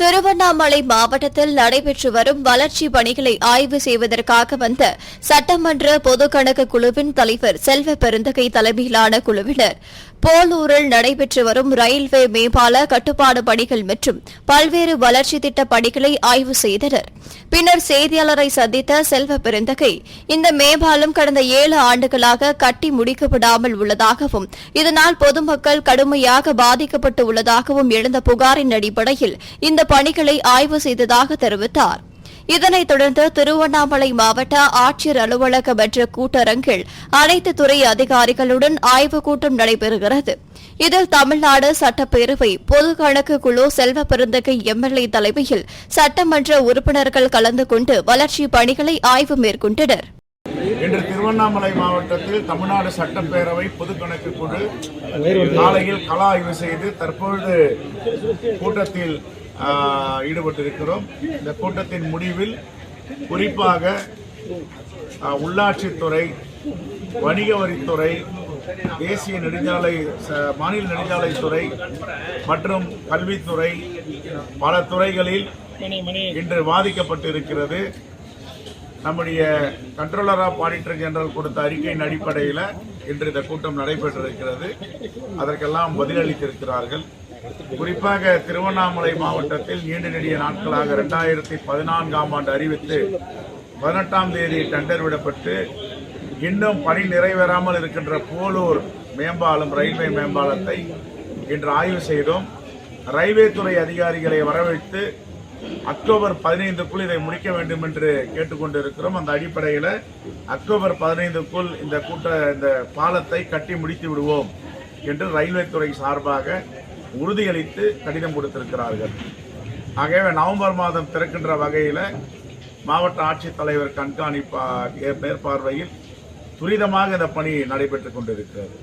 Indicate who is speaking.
Speaker 1: திருவண்ணாமலை மாவட்டத்தில் நடைபெற்று வரும் வளர்ச்சி பணிகளை ஆய்வு செய்வதற்காக வந்த சட்டமன்ற பொது கணக்கு குழுவின் தலைவர் செல்வ பெருந்தகை தலைமையிலான குழுவினர். போலூரில் நடைபெற்று வரும் ரயில்வே மேம்பால கட்டுப்பாடு பணிகள் மற்றும் பல்வேறு வளர்ச்சி திட்ட பணிகளை ஆய்வு செய்தனர். பின்னர் செய்தியாளரை சந்தித்த செல்வ பெருந்தகை இந்த மேம்பாலம் கடந்த ஏழு ஆண்டுகளாக கட்டி முடிக்கப்படாமல் உள்ளதாகவும் இதனால் பொதுமக்கள் கடுமையாக பாதிக்கப்பட்டு உள்ளதாகவும் எழுந்த புகாரின் அடிப்படையில் இந்த பணிகளை ஆய்வு செய்ததாக தெரிவித்தார். இதனைத் தொடர்ந்து திருவண்ணாமலை மாவட்ட ஆட்சியர் அலுவலக பெற்ற கூட்டரங்கில் அனைத்து துறை அதிகாரிகளுடன் ஆய்வுக் கூட்டம் நடைபெறுகிறது. இதில் தமிழ்நாடு சட்டப்பேரவை பொது கணக்கு குழு செல்வ பெருந்தகை எம்எல்ஏ தலைமையில் சட்டமன்ற உறுப்பினர்கள் கலந்து கொண்டு வளர்ச்சிப் பணிகளை ஆய்வு மேற்கொண்டனர்.
Speaker 2: இன்று திருவண்ணாமலை மாவட்டத்தில் தமிழ்நாடு சட்டப்பேரவை பொதுக்கணக்கு குழு காலையில் கள ஆய்வு செய்து தற்பொழுது கூட்டத்தில் ஈடுபட்டிருக்கிறோம். இந்த கூட்டத்தின் முடிவில் குறிப்பாக உள்ளாட்சித்துறை வணிக வரித்துறை தேசிய நெடுஞ்சாலை ச- மாநில நெடுஞ்சாலைத்துறை மற்றும் கல்வித்துறை பல துறைகளில் இன்று பாதிக்கப்பட்டிருக்கிறது நம்முடைய கண்ட்ரோலர் ஆஃப் ஆடிட்டர் ஜெனரல் கொடுத்த அறிக்கையின் அடிப்படையில் இன்று இந்த கூட்டம் நடைபெற்றிருக்கிறது. அதற்கெல்லாம் பதிலளித்திருக்கிறார்கள். குறிப்பாக திருவண்ணாமலை மாவட்டத்தில் நீண்ட நெடிய நாட்களாக இரண்டாயிரத்தி பதினான்காம் ஆண்டு அறிவித்து பதினெட்டாம் தேதி டெண்டர் விடப்பட்டு இன்னும் பணி நிறைவேறாமல் இருக்கின்ற போலூர் மேம்பாலம் ரயில்வே மேம்பாலத்தை இன்று ஆய்வு செய்தோம். ரயில்வே துறை அதிகாரிகளை வரவழைத்து அக்டோபர் பதினைந்துக்குள் இதை முடிக்க வேண்டும் என்று கேட்டுக்கொண்டிருக்கிறோம். அந்த அடிப்படையில் அக்டோபர் பதினைந்துக்குள் இந்த கூட்ட இந்த பாலத்தை கட்டி முடித்து விடுவோம் என்று ரயில்வே துறை சார்பாக உறுதியளித்து கடிதம் கொடுத்திருக்கிறார்கள். ஆகவே நவம்பர் மாதம் திறக்கின்ற வகையில் மாவட்ட ஆட்சித்தலைவர் கண்காணிப்பா மேற்பார்வையில் துரிதமாக இந்த பணி நடைபெற்றுக் கொண்டிருக்கிறது.